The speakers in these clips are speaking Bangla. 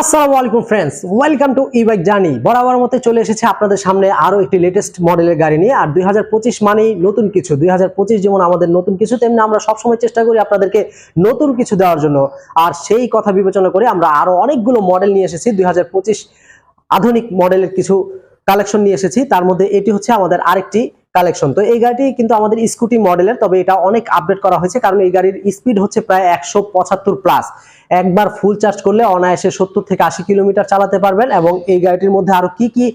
আসসালামু আলাইকুম friends welcome to e bike journey বরাবর মতে চলে এসেছে আপনাদের সামনে আরও একটি লেটেস্ট মডেলের গাড়ি নিয়ে। আর দুই মানেই নতুন কিছু। দুই হাজার পঁচিশ যেমন আমাদের নতুন কিছু, তেমনি আমরা সবসময় চেষ্টা করি আপনাদেরকে নতুন কিছু দেওয়ার জন্য। আর সেই কথা বিবেচনা করে আমরা আরও অনেকগুলো মডেল নিয়ে এসেছি। দুই হাজার পঁচিশ আধুনিক মডেলের কিছু কালেকশন নিয়ে এসেছি। তার মধ্যে এটি হচ্ছে আমাদের আরেকটি কালেকশন তো এই গাড়িটি কিন্তু আমাদের স্কুটি মডেলের তবে এটা অনেক আপডেট করা হয়েছে। কারণ এই গাড়ির স্পিড হচ্ছে প্রায় একশো পঁচাত্তর প্লাস একবার ফুল চার্জ করলে অনায়াসে সত্তর থেকে আশি কিলোমিটার চালাতে পারবেন এবং এই গাড়িটির মধ্যে আরও কি কি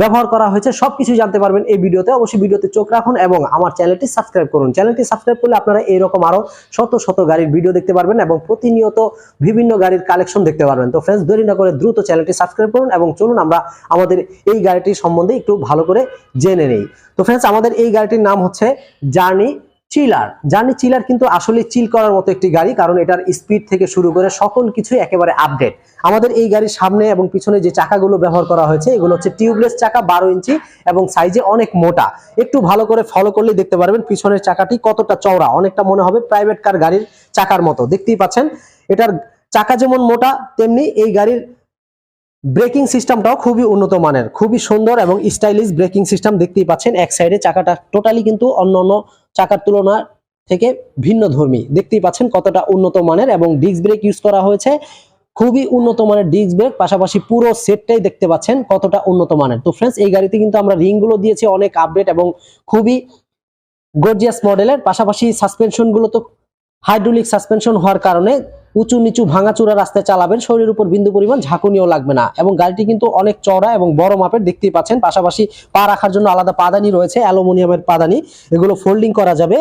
ব্যবহার করা হয়েছে সবকিছু জানতে পারবেন এই ভিডিওতে। অবশ্যই ভিডিওতে চোখ রাখুন এবং আমার চ্যানেলটি সাবস্ক্রাইব করুন। চ্যানেলটি সাবস্ক্রাইব করলে আপনারা এইরকম আরও শত শত গাড়ির ভিডিও দেখতে পারবেন এবং প্রতিনিয়ত বিভিন্ন গাড়ির কালেকশন দেখতে পারবেন। তো ফ্রেন্ডস দেরি না করে দ্রুত চ্যানেলটি সাবস্ক্রাইব করুন এবং চলুন আমরা আমাদের এই গাড়িটির সম্বন্ধে একটু ভালো করে জেনে নেই। তো ফ্রেন্ডস আমাদের এই গাড়িটির নাম হচ্ছে জার্নি চিলার। জার্নি চিলার কিন্তু আসলে চিল করার মতো একটি গাড়ি, কারণ এটার স্পিড থেকে শুরু করে সকল কিছু একেবারে আপডেট আমাদের এই গাড়ির সামনে এবং পিছনে যে চাকাগুলো ব্যবহার করা হয়েছে, এগুলো হচ্ছে টিউবলেস চাকা, বারো ইঞ্চি এবং সাইজে অনেক মোটা। একটু ভালো করে ফলো করলে দেখতে পারবেন পিছনের চাকাটি কতটা চওড়া। অনেকটা মনে হবে প্রাইভেট কার গাড়ির চাকার মতো। দেখতেই পাচ্ছেন, এটার চাকা যেমন মোটা, তেমনি এই গাড়ির ব্রেকিং সিস্টেমটাও খুবই উন্নত মানের। খুবই সুন্দর এবং স্টাইলিশ ব্রেকিং সিস্টেম দেখতেই পাচ্ছেন। এক সাইডে চাকাটা টোটালি কিন্তু অন্য অন্য চাকার তুলনা থেকে ভিন্ন ধর্মী। দেখতেই পাচ্ছেন কতটা উন্নত মানের এবং ডিস্ক ব্রেক ইউজ করা হয়েছে। খুবই উন্নত মানের ডিস্ক ব্রেক পাশাপাশি পুরো সেটটাই দেখতে পাচ্ছেন কতটা উন্নত মানের। তো ফ্রেন্ডস এই গাড়িতে কিন্তু আমরা রিংগুলো দিয়েছি, অনেক আপডেট এবং খুবই গর্জিয়াস মডেলের পাশাপাশি সাসপেনশনগুলো তো হাইড্রোলিক সাসপেনশন হওয়ার কারণে উঁচু নিচু ভাঙাচুরা রাস্তায় চালাবেন, শরীরের উপর বিন্দু পরিমাণ ঝাঁকুনিও লাগবে না। এবং গাড়িটি কিন্তু অনেক চড়া এবং বড় মাপের দেখতেই পাচ্ছেন। পাশাপাশি পা রাখার জন্য আলাদা পাদানি রয়েছে, অ্যালুমিনিয়ামের পাদানি। এগুলো ফোল্ডিং করা যাবে।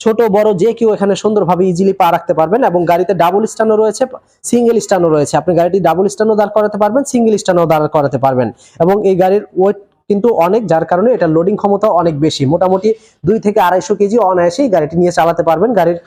ছোট, বড় যে কেউ এখানে সুন্দরভাবে ইজিলি পা রাখতে পারবেন এবং গাড়িতে ডাবল স্ট্যান্ডও রয়েছে সিঙ্গেল স্ট্যান্ডও রয়েছে। আপনি গাড়িটি ডাবল স্ট্যান্ডও দাঁড় করাতে পারবেন সিঙ্গেল স্ট্যান্ডও দাঁড় করাতে পারবেন। এবং এই গাড়ির ওয়েট কিন্তু অনেক, যার কারণে এটা লোডিং ক্ষমতা অনেক বেশি। মোটামুটি দুই থেকে আড়াইশো কেজি অনায়াসেই গাড়িটি নিয়ে চালাতে পারবেন। গাড়ির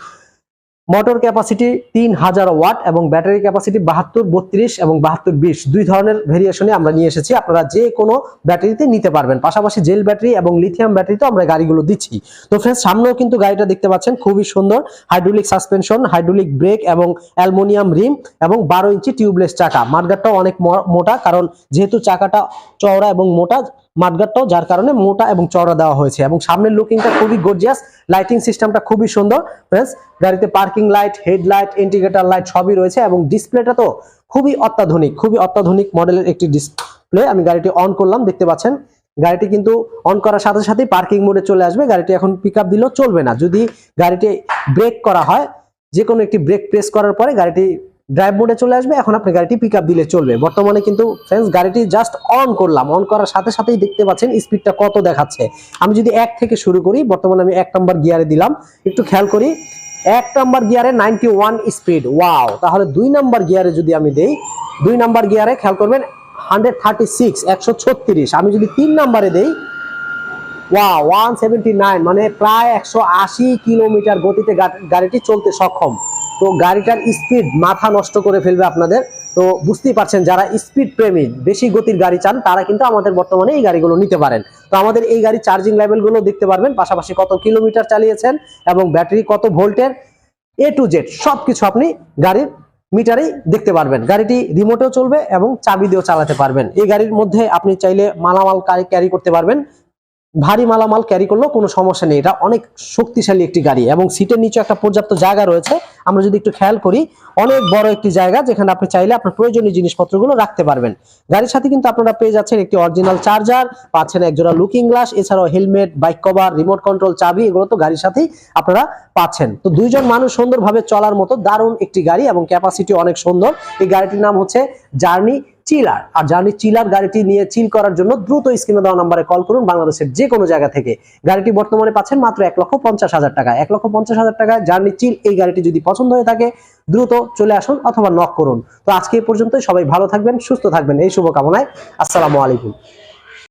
মোটর ক্যাপাসিটি তিন হাজার ওয়াট এবং ব্যাটারি ক্যাপাসিটি বাহাত্তর, বত্রিশ এবং বাহাত্তর, বিশ। দুই ধরনের ভেরিয়েশনে আমরা নিয়ে এসেছি। আপনারা যে কোনো ব্যাটারিতে নিতে পারবেন। পাশাপাশি জেল ব্যাটারি এবং লিথিয়াম ব্যাটারিতে আমরা গাড়িগুলো দিচ্ছি। তো ফ্রেন্ডস সামনেও কিন্তু গাড়িটা দেখতে পাচ্ছেন, খুবই সুন্দর। হাইড্রোলিক সাসপেনশন হাইড্রোলিক ব্রেক এবং অ্যালমোনিয়াম রিম এবং বারো ইঞ্চি টিউবলেস চাকা। মার্গারটাও অনেক মোটা, কারণ যেহেতু চাকাটা চওড়া এবং মোটা মাঠগাটটাও যার কারণে মোটা এবং চওড়া দেওয়া হয়েছে। এবং সামনের লুকিংটা খুবই গর্জিয়াস লাইটিং সিস্টেমটা খুবই সুন্দর। ফ্রেন্ডস গাড়িতে parking light headlight indicator light সবই রয়েছে এবং ডিসপ্লেটা তো খুবই অত্যাধুনিক খুবই অত্যাধুনিক মডেলের একটি ডিসপ্লে আমি গাড়িটি অন করলাম, দেখতে পাচ্ছেন। গাড়িটি কিন্তু অন করার সাথে সাথেই পার্কিং মোডে চলে আসবে। গাড়িটি এখন পিক আপ চলবে না। যদি গাড়িটি ব্রেক করা হয় যে কোনো একটি ব্রেক প্রেস করার পরে গাড়িটি ড্রাইভ মোডে চলে আসবে, এখন আপনি গাড়িটি পিক দিলে চলবে। বর্তমানে কিন্তু ফ্রেন্ডস গাড়িটি জাস্ট অন করলাম। অন করার সাথে সাথেই দেখতে পাচ্ছেন স্পিডটা কত দেখাচ্ছে। আমি যদি এক থেকে শুরু করি, বর্তমানে আমি এক নম্বর গিয়ারে দিলাম। একটু খেয়াল করি, এক নম্বর গিয়ারে নাইনটি ওয়ান স্পিড ওয়াও তাহলে দুই নাম্বার গিয়ারে যদি আমি দেই, দুই নম্বর গিয়ারে খেয়াল করবেন হান্ড্রেড থার্টি সিক্স একশো ছত্রিশ। আমি যদি তিন নম্বরে দেই ওয়া ওয়ান সেভেন্টি নাইন মানে প্রায় একশো আশি কিলোমিটার গতিতে গাড়িটি চলতে সক্ষম। তো গাড়িটার স্পিড মাথা নষ্ট করে ফেলবে আপনাদের। তো বুঝতেই পারছেন, যারা স্পিড প্রেমী, বেশি গতির গাড়ি চান, তারা কিন্তু আমাদের বর্তমানে এই গাড়িগুলো নিতে পারেন। তো আমাদের এই গাড়ি চার্জিং লেভেলগুলো দেখতে পারবেন, পাশাপাশি কত কিলোমিটার চালিয়েছেন এবং ব্যাটারি কত ভোল্টের এ টু জেড সবকিছু আপনি গাড়ির মিটারেই দেখতে পারবেন। গাড়িটি রিমোটেও চলবে এবং চাবি দিয়েও চালাতে পারবেন। এই গাড়ির মধ্যে আপনি চাইলে মালামাল ক্যারি করতে পারবেন। ভারী মালামাল ক্যারি করলেও কোনো সমস্যা নেই। এটা অনেক শক্তিশালী একটি গাড়ি এবং সিটের নিচে একটা পর্যাপ্ত জায়গা রয়েছে। আমরা যদি একটু খেয়াল করি, অনেক বড় একটি জায়গা যেখানে আপনি চাইলে আপনার প্রয়োজনীয় জিনিসপত্রগুলো রাখতে পারবেন। গাড়ির সাথে কিন্তু আপনারা পেয়ে যাচ্ছেন একটি অরিজিনাল চার্জার পাচ্ছেন একজোড়া লুকিং গ্লাস এছাড়াও helmet bike cover remote control চাবি, এগুলো তো গাড়ির সাথেই আপনারা পাচ্ছেন। তো দুইজন মানুষ সুন্দরভাবে চলার মতো দারুণ একটি গাড়ি এবং ক্যাপাসিটি অনেক সুন্দর। এই গাড়িটির নাম হচ্ছে জার্নি চিলার। আর জানি চিলার গাড়িটি নিয়ে চিল করার জন্য দ্রুত স্ক্রিনে দেওয়া নম্বরে কল করুন বাংলাদেশের যে কোনো জায়গা থেকে। গাড়িটি বর্তমানে পাচ্ছেন মাত্র এক লক্ষ পঞ্চাশ হাজার টাকা। এক লক্ষ পঞ্চাশ হাজার টাকায় জার্নি চিল এই গাড়িটি যদি পছন্দ হয়ে থাকে, দ্রুত চলে আসুন অথবা নক করুন। তো আজকে এই পর্যন্তই। সবাই ভালো থাকবেন, সুস্থ থাকবেন। এই শুভকামনায় আসসালামু আলাইকুম।